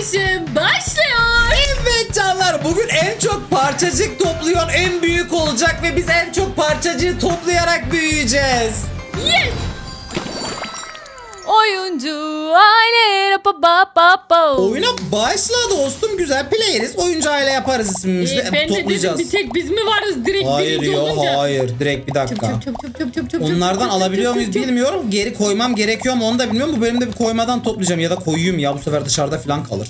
yarışı başlıyor. Evet canlar bugün en çok parçacık toplayan en büyük olacak ve biz en çok parçacığı toplayarak büyüyeceğiz. Yes. Oyuncu aile rapa ba ba ba. Oyuna başla dostum güzel playeriz. Oyuncu aile yaparız ismimizi Ee, ben de dedim toplayacağız. bir tek biz mi varız direkt Hayır birinci ya olunca. hayır direkt bir dakika. Çöp çöp çöp çöp çöp çöp. Onlardan çöp, alabiliyor çöp, muyuz çöp, çöp. bilmiyorum. Geri koymam gerekiyor mu onu da bilmiyorum. Bu bölümde bir koymadan toplayacağım ya da koyayım ya bu sefer dışarıda falan kalır.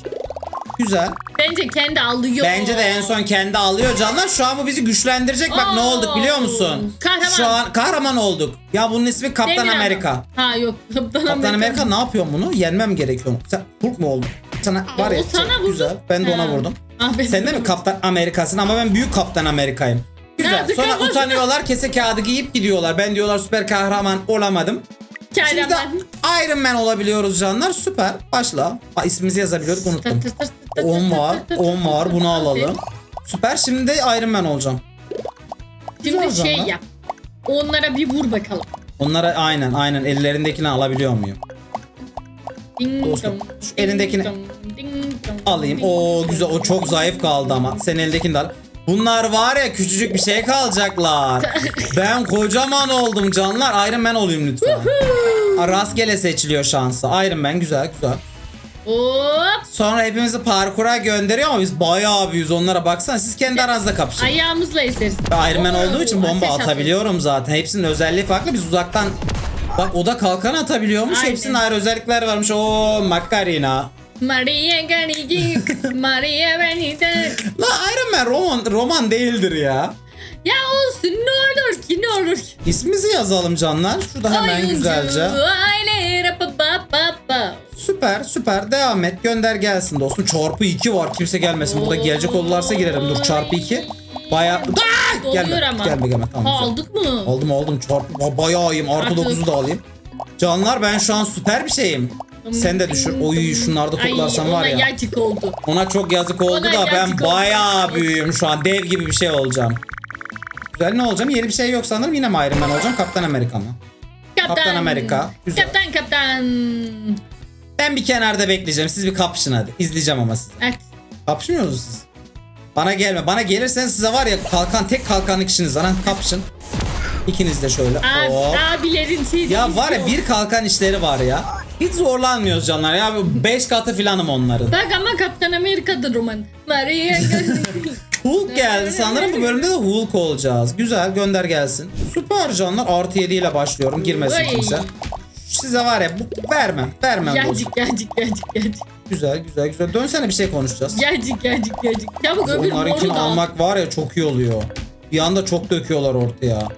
Güzel. Bence kendi alıyor. Bence de en son kendi alıyor canlar. Şu an bu bizi güçlendirecek. Bak ne olduk biliyor musun? Kahraman. Şu an kahraman olduk. Ya bunun ismi Kaptan Demir adam. Amerika. Ha yok Kaptan, Kaptan Amerika ne yapıyor bunu? Yenmem gerekiyor? Sen Hulk mu oldun? Sana var ya o sana vurdu. güzel. Ben de ona Ha. vurdum. Ah, Sen de mi Kaptan Amerikasın ama ben büyük Kaptan Amerikayım. Güzel. Nerede Sonra utanıyorlar kese kağıdı giyip gidiyorlar. Ben diyorlar süper kahraman olamadım. Şimdi de. Iron Man olabiliyoruz canlar. Süper. Başla. Ha, ismimizi yazabiliyorduk unuttum. 10 var. 10 var. Bunu alalım. Süper. Şimdi de Iron Man olacağım. Şimdi Güzel şey zaman. yap. Onlara bir vur bakalım. Onlara aynen aynen ellerindekini alabiliyor muyum? Ding Dostum, dong, şu ding elindekini dong, ding dong, Alayım. ding O dong. güzel. O çok zayıf kaldı ama. Sen elindekini de al. Bunlar var ya küçücük bir şey kalacaklar. ben kocaman oldum canlar. Iron Man olayım lütfen. Rastgele seçiliyor şansı. Iron Man güzel güzel. Hop. Sonra hepimizi parkura gönderiyor ama biz bayağı büyüyüz onlara baksana. Siz kendi aranızda kapışın. Ayağımızla eseriz. Iron Man olduğu için bomba ateş atabiliyorum zaten. Hepsinin özelliği farklı. Biz uzaktan Bak o da kalkan atabiliyormuş. Aynen. Hepsinin ayrı özellikler varmış. O Macarena. Maria Garigi, Maria Benita. La Iron Man roman, roman değildir ya. Ya olsun ne olur ki ne olur ki. İsmimizi yazalım canlar. Şurada hemen Oyuncu, güzelce. aile rapa ba ba ba. Süper süper devam et. Gönder gelsin dostum. Çarpı 2 var. Kimse gelmesin. Burada gelecek olurlarsa girerim. Dur çarpı 2. Bayağı... Aa! Doluyor Gelme. ama. Gelme gelme. Tamam, Ha, aldık mı? Aldım aldım. Çarpı Ba- bayağı iyiyim. Artı 9'u da alayım. Canlar ben şu an süper bir şeyim. Sen de düşür. Oy şunlarda toplarsan var ya. Ona yacık oldu. Ona çok yazık oldu Ona da ben yazık oldu. bayağı büyüğüm şu an. Dev gibi bir şey olacağım. Güzel ne olacağım? Yeni bir şey yok sanırım. Yine mi Iron Man olacağım? Kaptan Amerika mı? Kaptan Amerika. Güzel. Kaptan kaptan. Ben bir kenarda bekleyeceğim. Siz bir kapışın hadi. İzleyeceğim ama sizi. Evet. Kapışmıyor musunuz siz? Bana gelme. Bana gelirseniz size var ya kalkan tek kalkanlık işiniz var. Kapışın. İkiniz de şöyle. Abi, abilerin şeyi. Ya var ya bir kalkan işleri var ya. Hiç zorlanmıyoruz canlar ya. 5 katı filanım onların. Bak ama Kaptan Amerika'dır roman. Maria. Hulk geldi sanırım bu bölümde de Hulk olacağız. Güzel gönder gelsin. Süper canlar artı 7 ile başlıyorum. Girmesin Oy. kimse. Size var ya bu, vermem. Vermem. Yacık yacık yacık yacık. Güzel güzel güzel. Dönsene bir şey konuşacağız. Yacık yacık yacık. Çabuk öbür Onlarınkini moru da al. almak var ya çok iyi oluyor. Bir anda çok döküyorlar ortaya.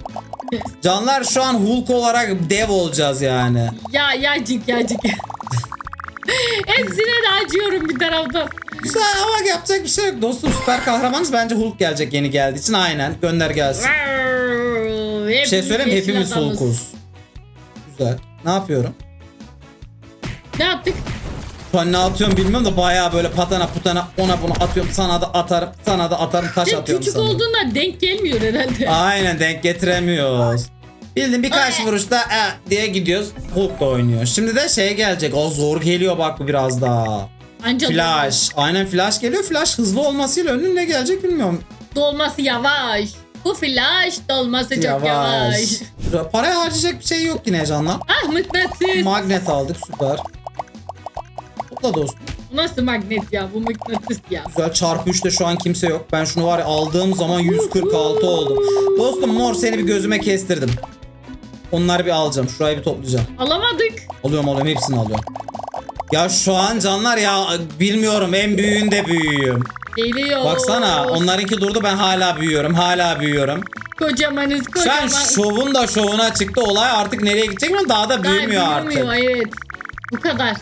Canlar şu an Hulk olarak dev olacağız yani. Ya yacık yacık. Hepsine de acıyorum bir taraftan. Güzel ama yapacak bir şey yok. Dostum süper kahramanız bence Hulk gelecek yeni geldiği için aynen gönder gelsin. Bir şey söyleyeyim mi? hepimiz Hulk'uz. Güzel. Ne yapıyorum? Ne yaptık? Şu an ne atıyorum bilmiyorum da bayağı böyle patana putana ona bunu atıyorum. Sana da atarım, sana da atarım, taş Sen atıyorum küçük sana. olduğunda denk gelmiyor herhalde. Aynen denk getiremiyoruz. Bildim birkaç Ay. vuruşta e, diye gidiyoruz. Hulk da oynuyor. Şimdi de şey gelecek. O zor geliyor bak bu biraz daha. Anca Flash. Aynen Flash geliyor. Flash hızlı olmasıyla önün ne gelecek bilmiyorum. dolması yavaş. Bu flash dolması çok yavaş. Paraya harcayacak bir şey yok yine canlar. Ah mıknatıs. Magnet aldık süper. Topla dostum. Nasıl magnet ya bu mıknatıs ya. Güzel çarpı 3'te şu an kimse yok. Ben şunu var ya aldığım zaman 146 oldum. Dostum mor seni bir gözüme kestirdim. Onları bir alacağım. Şurayı bir toplayacağım. Alamadık. Alıyorum alıyorum hepsini alıyorum. Ya şu an canlar ya bilmiyorum en büyüğünde büyüğüm. Geliyor. Baksana onlarınki durdu ben hala büyüyorum hala büyüyorum. Kocamanız kocaman. şovun da şovuna çıktı olay artık nereye gidecek bilmiyorum daha da Daha büyümüyor büyümüyor, artık. evet. Bu kadar.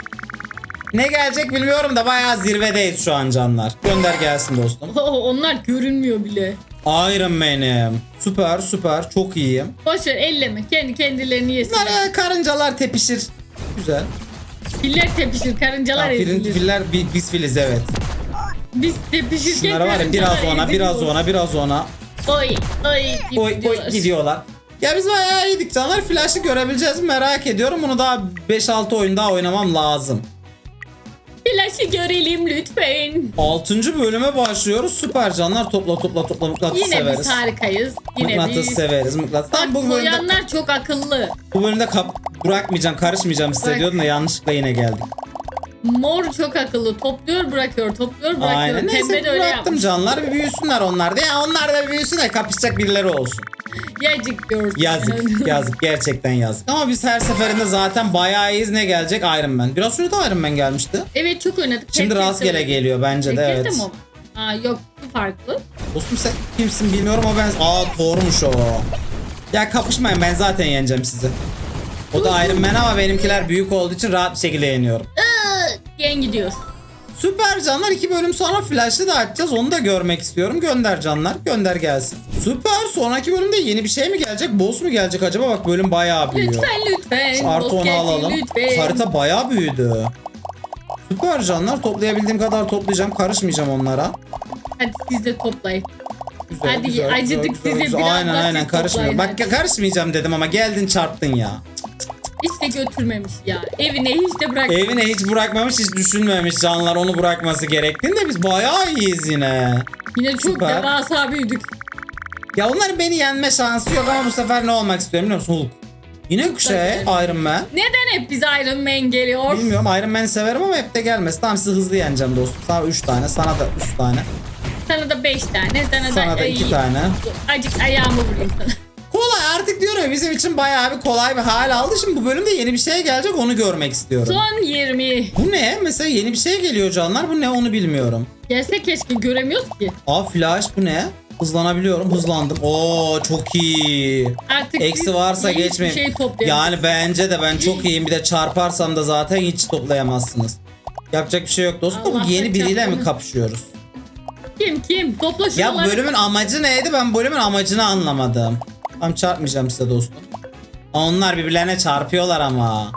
Ne gelecek bilmiyorum da bayağı zirvedeyiz şu an canlar. Gönder gelsin dostum. Oh, onlar görünmüyor bile. Iron Man'im. Süper süper çok iyiyim. Boşver elleme. Kendi kendilerini yesin. Bunlar e, karıncalar tepişir. Güzel. Filler tepişir, karıncalar Ya, filin- ezilir. filler bi- biz filiz evet. Biz tepişirken Şunlara var ya biraz karıncalar ona biraz eziliyor. ona biraz ona. Oy, oy, Oy gidiyorlar. oy gidiyorlar. Ya biz bayağı iyiydik canlar. Flash'ı görebileceğiz mi merak ediyorum. Bunu daha 5-6 oyun daha oynamam lazım. Flaşı görelim lütfen. 6. bölüme başlıyoruz. Süper canlar topla topla topla mıknatıs Yine severiz. biz harikayız. Yine Mıknatıs biz. severiz mıknatıs. Bak bu bölümde, koyanlar çok akıllı. bu bölümde kap bırakmayacağım karışmayacağım size Bak. diyordum da yanlışlıkla yine geldik. Mor çok akıllı. Topluyor bırakıyor. Topluyor bırakıyor. Aynen. Neyse Pembe de öyle bıraktım yapmış. canlar bir büyüsünler onlar da. Ya onlar da bir büyüsün de kapışacak birileri olsun. Yazık gördüm. Yazık yazık gerçekten yazık. Ama biz her seferinde zaten bayağı iyiyiz. Ne gelecek? Iron Man. Biraz önce de Iron Man gelmişti. Evet çok oynadık. Şimdi Herkes rastgele geliyor bence de Herkes evet. mi? Aa yok bu farklı. Dostum sen kimsin bilmiyorum ama ben... Aa doğrumuş o. Ya kapışmayın ben zaten yeneceğim sizi. O da Iron Man ama benimkiler büyük olduğu için rahat bir şekilde yeniyorum. Diyen gidiyor. Süper canlar iki bölüm sonra Flash'ı da açacağız. Onu da görmek istiyorum. Gönder canlar. Gönder gelsin. Süper. Sonraki bölümde yeni bir şey mi gelecek? Boss mu gelecek acaba? Bak bölüm bayağı büyüyor. Lütfen lütfen. Şu artı Boss onu gelsin, alalım. Lütfen. Harita bayağı büyüdü. Süper canlar. Toplayabildiğim kadar toplayacağım. Karışmayacağım onlara. Hadi siz de toplayın. Güzel, Hadi, acıdık size, biraz Aynen daha aynen siz karışmıyorum. toplayın Bak ya karışmayacağım dedim ama geldin çarptın ya. Hiç de götürmemiş ya. Evine hiç de bırak. Evine hiç bırakmamış hiç düşünmemiş canlar onu bırakması gerektiğini de biz bayağı iyiyiz yine. Yine çok Süper. devasa büyüdük. Ya onların beni yenme şansı yok ama bu sefer ne olmak istiyorum biliyor musun? Hulk. Yine şey Iron Man. Neden hep bize Iron Man geliyor? Bilmiyorum Iron Man'i severim ama hep de gelmez. Tamam sizi hızlı yeneceğim dostum. Sana 3 tane, sana da 3 tane. Sana da 5 tane. Sana, Sana da Ay, 2 tane. Acık ayağımı vurayım sana. Kolay artık diyorum ya bizim için bayağı bir kolay bir hal aldı. Şimdi bu bölümde yeni bir şey gelecek onu görmek istiyorum. Son 20. Bu ne? Mesela yeni bir şey geliyor canlar. Bu ne onu bilmiyorum. Gelse keşke göremiyoruz ki. Aa flash bu ne? Hızlanabiliyorum. Hızlandım. Oo çok iyi. Artık Eksi siz varsa hiçbir geçmeyin. Şey yani bence de ben çok iyiyim. Bir de çarparsam da zaten hiç toplayamazsınız. Yapacak bir şey yok dostum. Allah Bu yeni biriyle mi çarptınız. kapışıyoruz? Kim kim? Topla Ya şuraları. bölümün amacı neydi? Ben bölümün amacını anlamadım. Tam çarpmayacağım size dostum. Onlar birbirlerine çarpıyorlar ama.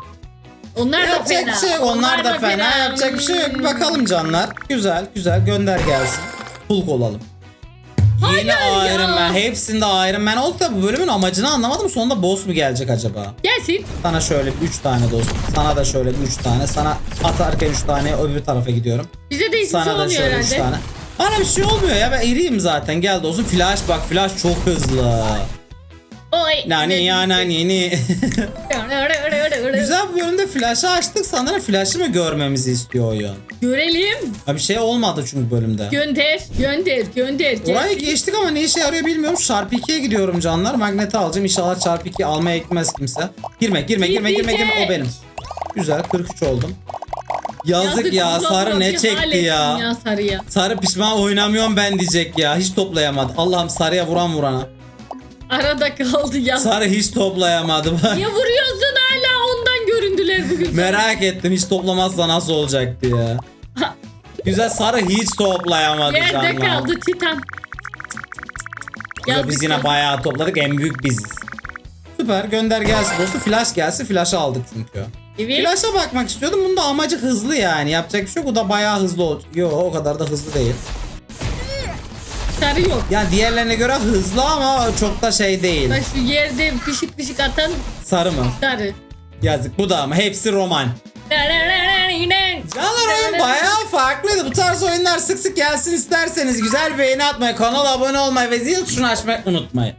Onlar da Yapacak fena. bir şey yok. Onlar, da fena. Yapacak bir şey yok. Bakalım canlar. Güzel güzel gönder gelsin. Hulk olalım. Yeni Hayır Iron ya. Man. Hepsinde Iron Man oldu da bu bölümün amacını anlamadım. Sonunda boss mu gelecek acaba? Gelsin. Sana şöyle 3 tane dostum. Sana da şöyle 3 tane. Sana atarken 3 tane öbür tarafa gidiyorum. Bize de şey Sana da olmuyor şöyle 3 herhalde. tane. Bana bir şey olmuyor ya ben iriyim zaten gel dostum flash bak flash çok hızlı. Oy. Nani ya nani ni. Güzel bir bölümde flash'ı açtık sanırım flash'ı mı görmemizi istiyor oyun. Görelim. Ha bir şey olmadı çünkü bölümde. Gönder. Gönder. Gönder. Orayı geçtik ama ne işe yarıyor bilmiyorum. Çarpı 2'ye gidiyorum canlar. Magneti alacağım. İnşallah çarpı 2 almaya gitmez kimse. Girme girme girme girme girme o benim. Güzel 43 oldum. Yazık, ya ulan Sarı ne çekti ya. ya Sarıya. Sarı pişman oynamıyorum ben diyecek ya. Hiç toplayamadı. Allah'ım Sarı'ya vuran vurana. Arada kaldı ya. Sarı hiç toplayamadı. Niye vuruyorsun hala ondan göründüler bugün. Merak ettim hiç toplamazsa nasıl olacak diye. Güzel Sarı hiç toplayamadı Yerde canlar. kaldı Titan. Güzel, Yazık biz yine ya. bayağı topladık. En büyük biziz. Süper gönder gelsin dostum. Flash gelsin. Flash'ı aldık çünkü. Evet. Flash'a bakmak istiyordum. Bunun da amacı hızlı yani. Yapacak bir şey yok. O da bayağı hızlı olacak. Yo o kadar da hızlı değil. Sarı yok. Yani diğerlerine göre hızlı ama çok da şey değil. Bak şu yerde fışık fışık atan Sarı mı? sarı. Yazık bu da ama hepsi roman. Canlar oyun bayağı farklıydı. Bu tarz oyunlar sık sık gelsin isterseniz güzel beğeni atmayı, kanala abone olmayı ve zil tuşunu açmayı unutmayın.